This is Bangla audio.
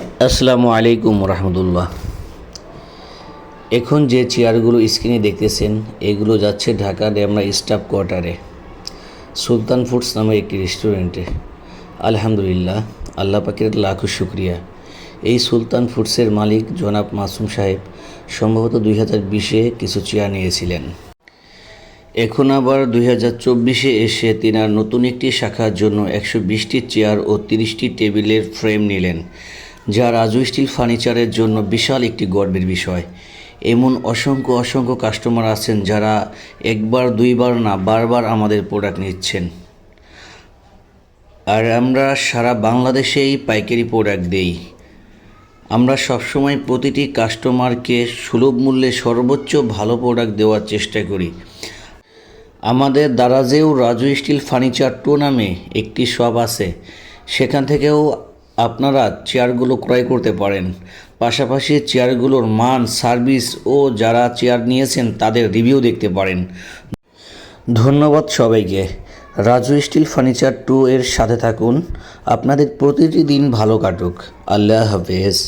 আসসালামু আলাইকুম রহমতুল্লাহ। এখন যে চেয়ারগুলো স্ক্রিনে দেখতেছেন, এগুলো যাচ্ছে ঢাকা ডেমরা স্টাফ কোয়ার্টারে, সুলতান ফুডস নামে একটি রেস্টুরেন্টে। আলহামদুলিল্লাহ, আল্লাহ পাকের লাখো শুক্রিয়া। এই সুলতান ফুডসের মালিক জনাব মাসুম সাহেব সম্ভবত দুই হাজার বিশে কিছু চেয়ার নিয়েছিলেন। এখন আবার দুই হাজার চব্বিশে এসে তিনার নতুন একটি শাখার জন্য একশো বিশটি চেয়ার ও তিরিশটি টেবিলের ফ্রেম নিলেন। যা রাজু স্টিল ফার্নিচারের জন্য বিশাল একটি গর্বের বিষয়। এমন অসংখ্য অসংখ্য কাস্টমার আছেন যারা একবার, দুইবার না, বারবার আমাদের প্রোডাক্ট নিচ্ছেন। আর আমরা সারা বাংলাদেশেই পাইকারি প্রোডাক্ট দেই। আমরা সবসময় প্রতিটি কাস্টমারকে সুলভ মূল্যে সর্বোচ্চ ভালো প্রোডাক্ট দেওয়ার চেষ্টা করি। আমাদের দারাজেও রাজু স্টিল ফার্নিচার টু নামে একটি শপ আছে। সেখান থেকেও আপনারা চেয়ারগুলো ক্রয় করতে পারেন। পাশাপাশি চেয়ারগুলোর মান, সার্ভিস ও যারা চেয়ার নিয়েছেন তাদের রিভিউ দেখতে পারেন। ধন্যবাদ সবাইকে। রাজু স্টিল ফার্নিচার টু এর সাথে থাকুন। আপনাদের প্রতিটি দিন ভালো কাটুক। আল্লাহ হাফেজ।